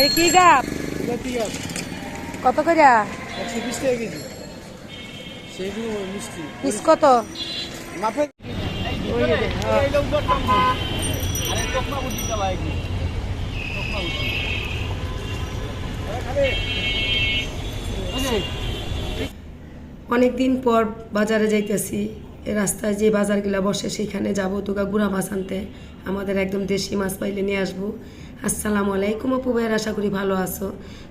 এই কি গাপ কত করে একশো বিশ টাকা কেজি। সেইগুলো মিষ্টি। পিস কত? মাপে হ্যাঁ। বুদ্ধি অনেক দিন পর বাজারে যাইতেছি। এ রাস্তায় যে বাজারগুলা বসে সেখানে যাব তোকা গুড়া মাছ আনতে। আমাদের একদম দেশি মাছ পাইলে নিয়ে আসব। আসসালামু আলাইকুম আপু ভাইয়ের আশা করি ভালো আছো।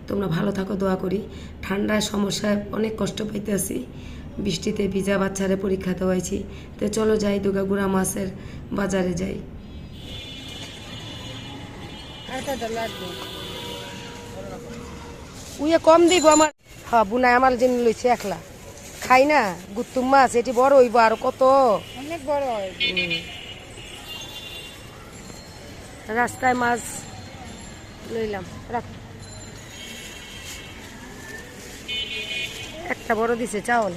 তোমরা ভালো থাকো দোয়া করি। ঠান্ডায় সমস্যায় অনেক কষ্ট পাইতেছি। বৃষ্টিতে ভিজা বাচ্চারে পরীক্ষা দেওয়াইছি। তো চলো যাই দুগা গুড়া মাছের বাজারে যাই। উইয়ে কম দিব আমার। হ্যাঁ বুনাই আমার জন্য লইছে একলা। খাই না গুত্তুম মাছ এটি বড় হইব আর কত? অনেক বড় হয়। রাস্তায় মাছ লইলাম, রাখ। একটা বড় দিছে চাউল।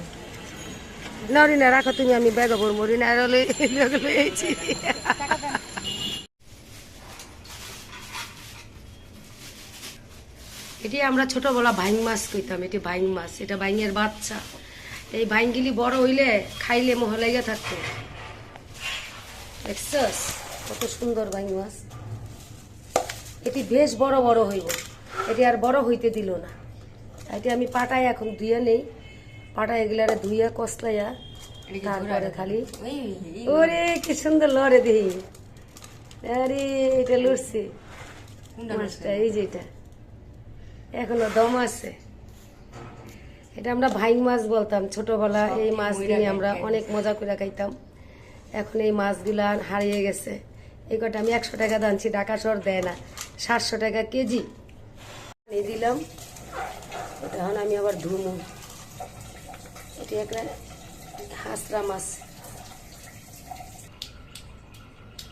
নরি না রাখো তুমি, আমি ব্যাগ ভর মরি না এটি আমরা ছোটবেলা ভাইং মাছ কইতাম, এটি ভাইং মাছ, এটা ভাইঙের বাচ্চা। এই ভাইঙ্গিলি বড় হইলে খাইলে মোহ লেগে থাকতো। দেখছস? কত সুন্দর ভাইং মাছ। এটি বেশ বড় বড় হইব। এটি আর বড় হইতে দিল না। এটি আমি পাটায় এখন ধুয়ে নেই। পাটায় এগুলারে ধুইয়া কষলাইয়া তারপরে খালি ওরে কি সুন্দর লড়ে দেহি আরে এটা লড়ছে। মাছটা এই যে এটা। এখনও দম আছে। এটা আমরা ভাইং মাছ বলতাম। ছোটবেলা এই মাছ দিয়ে আমরা অনেক মজা করে খাইতাম। এখন এই মাছগুলা হারিয়ে গেছে। এই কটা আমি একশো টাকা দানছি ঢাকা শহর দেয় না। সাতশো টাকা কেজি। নিয়ে দিলাম। এটা এখন আমি আবার ধুমু এটি একটা হাঁসরা মাছ।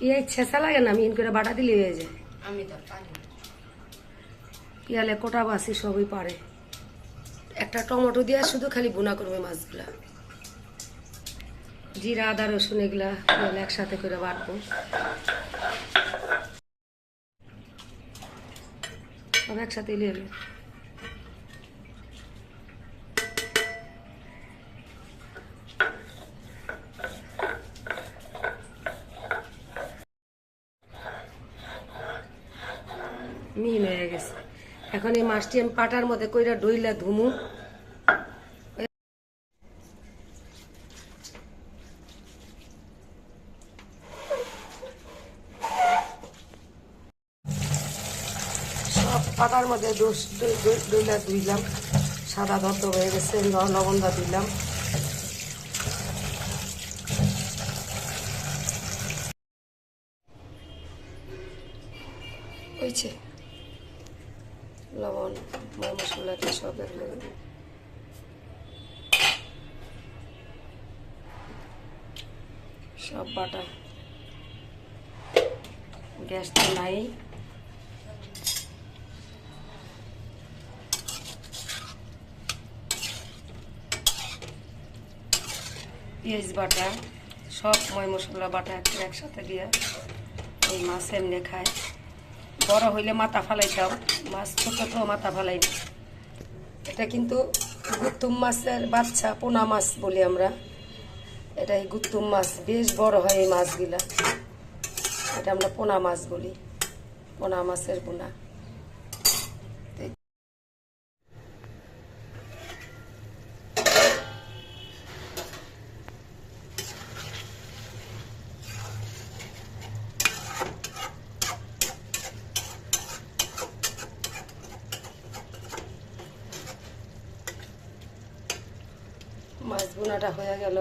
ইয়ে ছেঁচা লাগে না? মিন করে বাটা দিলে হয়ে যায়। আমি তো পারি পিয়ালে কোটা বাসি সবই পারে। একটা টমেটো দিয়ে শুধু খালি বোনা করবে মাছগুলা। জিরা আদা রসুন এগুলা একসাথে করে বাটবো। সব একসাথে এলে লেবে মিহিন হয়ে গেছে। এখন এই মাছটি আমি পাটার মধ্যে কইরা ডইলা ধুমু সব পাটার মধ্যে দোষ দই- দই- ধুইলাম, সাদা ধত হয়ে গেছে, ল- লবণ দা দিলাম হয়েছে লবণ মশলাটা সব এগুলো সব বাটা। গ্যাসটা নাই। পেঁয়াজ বাটা, সব ময় মশলা বাটা একটা একসাথে দিয়ে এই মাছ এমনি খায় বড় হইলে মাথা ফালাইতাম, মাছ ছোট তো মাথা ফালাই না। এটা কিন্তু গুত্তুম মাছের বাচ্চা, পোনা মাছ বলি আমরা। এটা এই গুত্তুম মাছ, বেশ বড় হয় এই মাছগুলা। এটা আমরা পোনা মাছ বলি, পোনা মাছের পোনা। মাছ বোনাটা হয়ে গেল।